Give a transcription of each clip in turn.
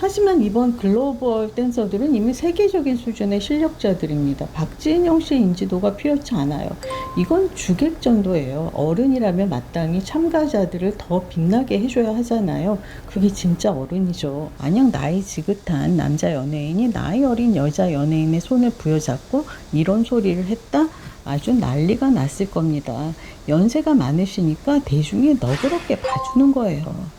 하지만 이번 글로벌 댄서들은 이미 세계적인 수준의 실력자들입니다. 박진영 씨의 인지도가 필요치 않아요. 이건 주객 정도예요. 어른이라면 마땅히 참가자들을 더 빛나게 해줘야 하잖아요. 그게 진짜 어른이죠. 만약 나이 지긋한 남자 연예인이 나이 어린 여자 연예인의 손을 부여잡고 이런 소리를 했다? 아주 난리가 났을 겁니다. 연세가 많으시니까 대중이 너그럽게 봐주는 거예요.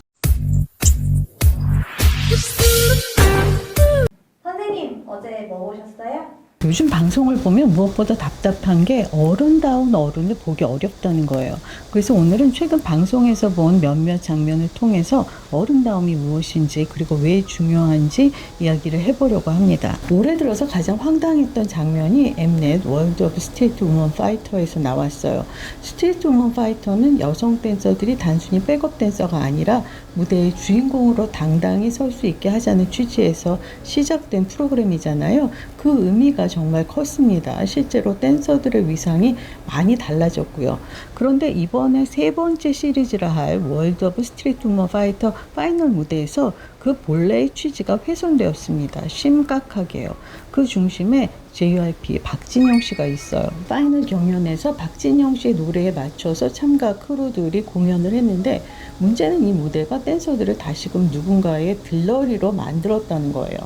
선생님, 어제 뭐 보셨어요? 요즘 방송을 보면 무엇보다 답답한 게 어른다운 어른을 보기 어렵다는 거예요. 그래서 오늘은 최근 방송에서 본 몇몇 장면을 통해서 어른다움이 무엇인지 그리고 왜 중요한지 이야기를 해보려고 합니다. 올해 들어서 가장 황당했던 장면이 엠넷 월드 오브 스트리트 우먼 파이터에서 나왔어요. 스트리트 우먼 파이터는 여성 댄서들이 단순히 백업 댄서가 아니라 무대의 주인공으로 당당히 설 수 있게 하자는 취지에서 시작된 프로그램이잖아요. 그 의미가 정말 컸습니다. 실제로 댄서들의 위상이 많이 달라졌고요. 그런데 이번에 세 번째 시리즈라 할 월드 오브 스트리트 우먼 파이터 파이널 무대에서 그 본래의 취지가 훼손되었습니다. 심각하게요. 그 중심에 JYP 박진영 씨가 있어요. 파이널 경연에서 박진영 씨의 노래에 맞춰서 참가 크루들이 공연을 했는데 문제는 이 무대가 댄서들을 다시금 누군가의 들러리로 만들었다는 거예요.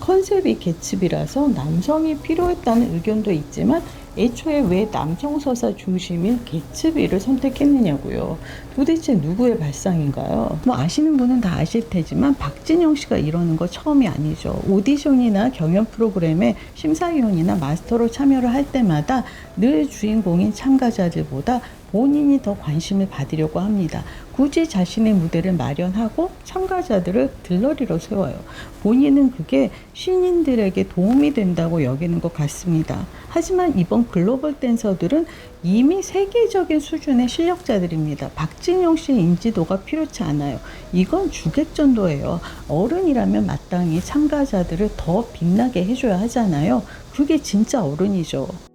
컨셉이 개츠비라서 남성이 필요했다는 의견도 있지만 애초에 왜 남성 서사 중심인 개츠비를 선택했느냐고요. 도대체 누구의 발상인가요? 뭐 아시는 분은 다 아실 테지만 박진영 씨가 이러는 거 처음이 아니죠. 오디션이나 경연 프로그램에 심사위원이나 마스터로 참여를 할 때마다 늘 주인공인 참가자들보다 본인이 더 관심을 받으려고 합니다. 굳이 자신의 무대를 마련하고 참가자들을 들러리로 세워요. 본인은 그게 신인들에게 도움이 된다고 여기는 것 같습니다. 하지만 이번 글로벌 댄서들은 이미 세계적인 수준의 실력자들입니다. 박진영 씨의 인지도가 필요치 않아요. 이건 주객전도예요. 어른이라면 마땅히 참가자들을 더 빛나게 해줘야 하잖아요. 그게 진짜 어른이죠.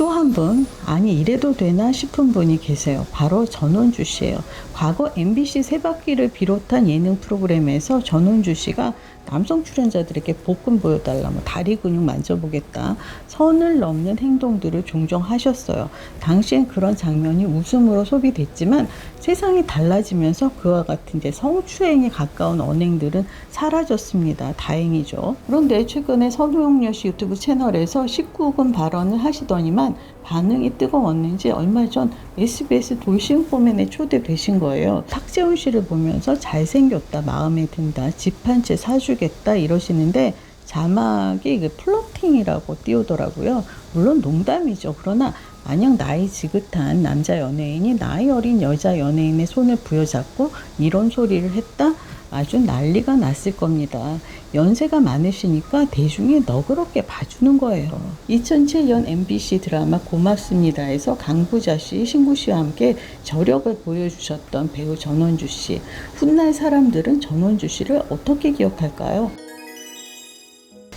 또 한 분, 아니 이래도 되나 싶은 분이 계세요. 바로 전원주 씨예요. 과거 MBC 세바퀴를 비롯한 예능 프로그램에서 전원주 씨가 남성 출연자들에게 복근 보여달라, 뭐 다리 근육 만져보겠다, 선을 넘는 행동들을 종종 하셨어요. 당시엔 그런 장면이 웃음으로 소비됐지만 세상이 달라지면서 그와 같은 이제 성추행에 가까운 언행들은 사라졌습니다. 다행이죠. 그런데 최근에 서도영 씨 유튜브 채널에서 19금 발언을 하시더니만 반응이 뜨거웠는지 얼마 전 SBS 돌싱포맨에 초대되신 거예요. 탁재훈 씨를 보면서 잘생겼다, 마음에 든다, 집 한 채 사주겠다 이러시는데 자막이 그 플러팅이라고 띄우더라고요. 물론 농담이죠. 그러나 만약 나이 지긋한 남자 연예인이 나이 어린 여자 연예인의 손을 부여잡고 이런 소리를 했다? 아주 난리가 났을 겁니다. 연세가 많으시니까 대중이 너그럽게 봐주는 거예요. 2007년 MBC 드라마 고맙습니다에서 강부자 씨, 신구 씨와 함께 저력을 보여주셨던 배우 전원주 씨. 훗날 사람들은 전원주 씨를 어떻게 기억할까요?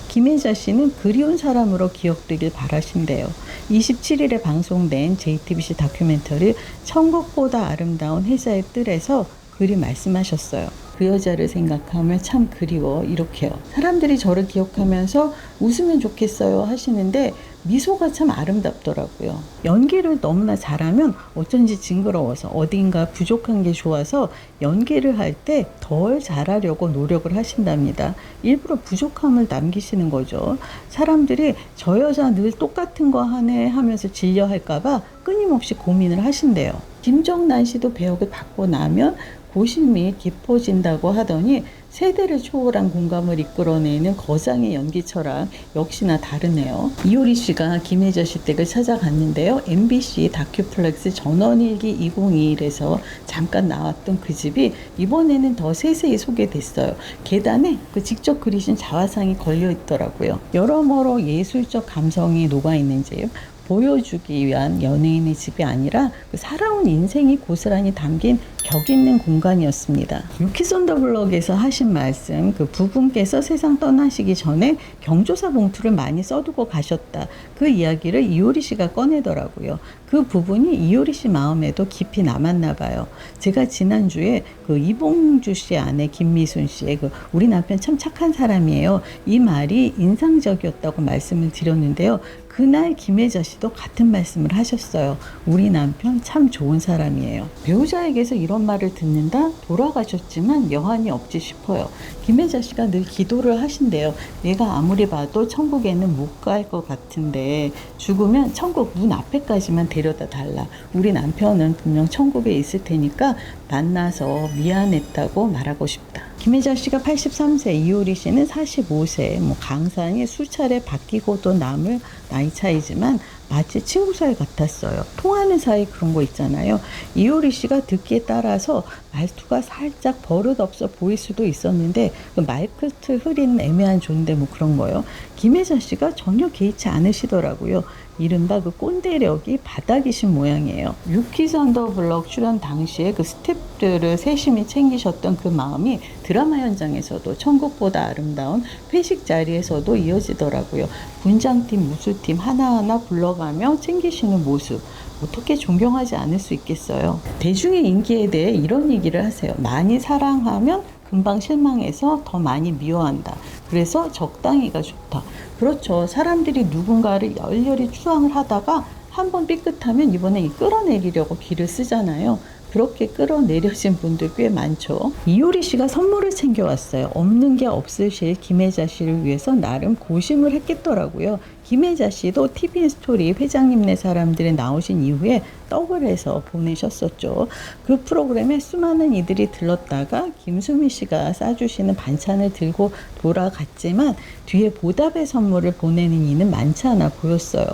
김혜자 씨는 그리운 사람으로 기억되길 바라신대요. 27일에 방송된 JTBC 다큐멘터리 천국보다 아름다운 혜자의 뜰에서 그리 말씀하셨어요. 그 여자를 생각하면 참 그리워 이렇게요. 사람들이 저를 기억하면서 웃으면 좋겠어요 하시는데 미소가 참 아름답더라고요. 연기를 너무나 잘하면 어쩐지 징그러워서 어딘가 부족한 게 좋아서 연기를 할 때 덜 잘하려고 노력을 하신답니다. 일부러 부족함을 남기시는 거죠. 사람들이 저 여자 늘 똑같은 거 하네 하면서 질려할까봐 끊임없이 고민을 하신대요. 김정란 씨도 배역을 받고 나면 고심이 깊어진다고 하더니 세대를 초월한 공감을 이끌어내는 거장의 연기 철학 역시나 다르네요. 이효리 씨가 김혜자 씨 댁을 찾아갔는데요. MBC 다큐플렉스 전원일기 2021에서 잠깐 나왔던 그 집이 이번에는 더 세세히 소개됐어요. 계단에 그 직접 그리신 자화상이 걸려 있더라고요. 여러모로 예술적 감성이 녹아 있는 집. 보여주기 위한 연예인의 집이 아니라 그 살아온 인생이 고스란히 담긴 격 있는 공간이었습니다. 유키선더블럭에서 하신 말씀, 그 부분께서 세상 떠나시기 전에 경조사 봉투를 많이 써두고 가셨다. 그 이야기를 이효리 씨가 꺼내더라고요. 그 부분이 이효리 씨 마음에도 깊이 남았나 봐요. 제가 지난주에 그 이봉주 씨 아내 김미순 씨의 그 우리 남편 참 착한 사람이에요. 이 말이 인상적이었다고 말씀을 드렸는데요. 그날 김혜자 씨도 같은 말씀을 하셨어요. 우리 남편 참 좋은 사람이에요. 배우자에게서 이런 말을 듣는다? 돌아가셨지만 여한이 없지 싶어요. 김혜자 씨가 늘 기도를 하신대요. 내가 아무리 봐도 천국에는 못 갈 것 같은데 죽으면 천국 문 앞에까지만 데려다 달라. 우리 남편은 분명 천국에 있을 테니까 만나서 미안했다고 말하고 싶다. 김혜자 씨가 83세, 이효리 씨는 45세, 뭐 강산이 수차례 바뀌고도 남을 나이 차이지만 마치 친구 사이 같았어요. 통하는 사이 그런 거 있잖아요. 이효리 씨가 듣기에 따라서 말투가 살짝 버릇없어 보일 수도 있었는데 그 말끝을 흐리는 애매한 존재 뭐 그런 거요. 김혜자 씨가 전혀 개의치 않으시더라고요. 이른바 그 꼰대력이 바닥이신 모양이에요. 유키 선더블럭 출연 당시에 그 스탭들을 세심히 챙기셨던 그 마음이 드라마 현장에서도 천국보다 아름다운 회식 자리에서도 이어지더라고요. 분장팀, 무술팀 하나하나 불러가며 챙기시는 모습. 어떻게 존경하지 않을 수 있겠어요. 대중의 인기에 대해 이런 얘기를 하세요. 많이 사랑하면 금방 실망해서 더 많이 미워한다. 그래서 적당히가 좋다. 그렇죠. 사람들이 누군가를 열렬히 추앙을 하다가 한번 삐끗하면 이번에 끌어내리려고 길을 쓰잖아요. 그렇게 끌어내려진 분들 꽤 많죠. 이효리 씨가 선물을 챙겨왔어요. 없는 게 없으실 김혜자 씨를 위해서 나름 고심을 했겠더라고요. 김혜자 씨도 TVN 스토리 회장님네 사람들이 나오신 이후에 떡을 해서 보내셨었죠. 그 프로그램에 수많은 이들이 들렀다가 김수미 씨가 싸주시는 반찬을 들고 돌아갔지만 뒤에 보답의 선물을 보내는 이는 많지 않아 보였어요.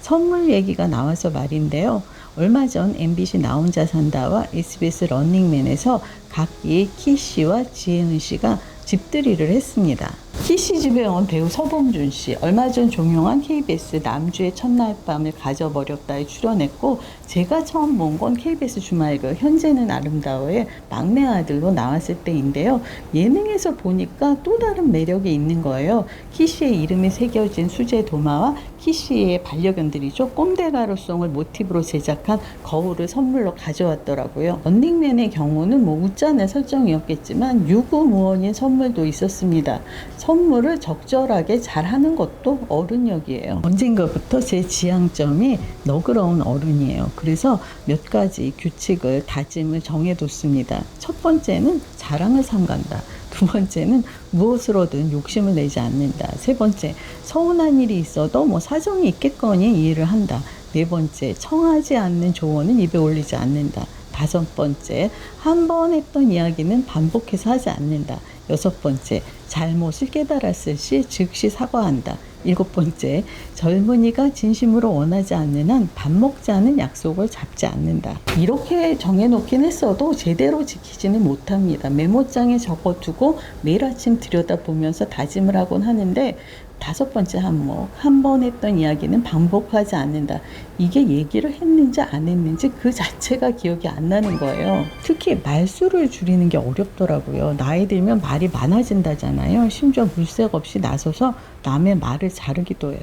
선물 얘기가 나와서 말인데요. 얼마 전 MBC 나 혼자 산다와 SBS 런닝맨에서 각기 키 씨와 지혜은 씨가 집들이를 했습니다. 키씨 집에 온 배우 서범준 씨, 얼마 전 종영한 KBS 남주의 첫날 밤을 가져버렸다에 출연했고, 제가 처음 본 건 KBS 주말그 현재는 아름다워의 막내 아들로 나왔을 때인데요. 예능에서 보니까 또 다른 매력이 있는 거예요. 키씨의 이름이 새겨진 수제 도마와 키씨의 반려견들이죠. 꼼데가루송을 모티브로 제작한 거울을 선물로 가져왔더라고요. 런닝맨의 경우는 뭐 웃자는 설정이었겠지만 유구무원인 선물도 있었습니다. 선물을 적절하게 잘 하는 것도 어른력이에요. 언젠가부터 제 지향점이 너그러운 어른이에요. 그래서 몇 가지 규칙을, 다짐을 정해뒀습니다. 첫 번째는 자랑을 삼간다. 두 번째는 무엇으로든 욕심을 내지 않는다. 세 번째, 서운한 일이 있어도 뭐 사정이 있겠거니 이해를 한다. 네 번째, 청하지 않는 조언은 입에 올리지 않는다. 다섯 번째, 한 번 했던 이야기는 반복해서 하지 않는다. 여섯 번째, 잘못을 깨달았을 시 즉시 사과한다. 일곱 번째, 젊은이가 진심으로 원하지 않는 한 밥 먹자는 약속을 잡지 않는다. 이렇게 정해놓긴 했어도 제대로 지키지는 못합니다. 메모장에 적어두고 매일 아침 들여다보면서 다짐을 하곤 하는데 다섯 번째 항목, 한 번 했던 이야기는 반복하지 않는다. 이게 얘기를 했는지 안 했는지 그 자체가 기억이 안 나는 거예요. 특히 말수를 줄이는 게 어렵더라고요. 나이 들면 말이 많아진다잖아요. 심지어 물색 없이 나서서 남의 말을 자르기도 해요.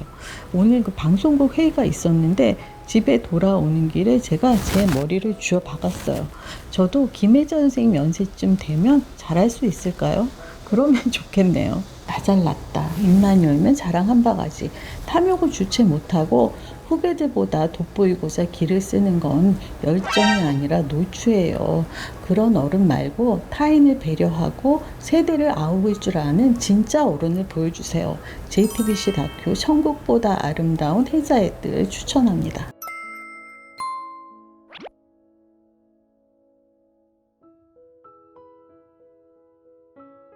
오늘 그 방송국 회의가 있었는데 집에 돌아오는 길에 제가 제 머리를 쥐어 박았어요. 저도 김혜자 선생님 연세쯤 되면 잘할 수 있을까요? 그러면 좋겠네요. 다 잘났다. 입만 열면 자랑 한 바가지. 탐욕을 주체 못하고 후배들보다 돋보이고자 길을 쓰는 건 열정이 아니라 노출이에요. 그런 어른 말고 타인을 배려하고 세대를 아우를 줄 아는 진짜 어른을 보여주세요. JTBC 다큐 천국보다 아름다운 혜자의 뜰 추천합니다.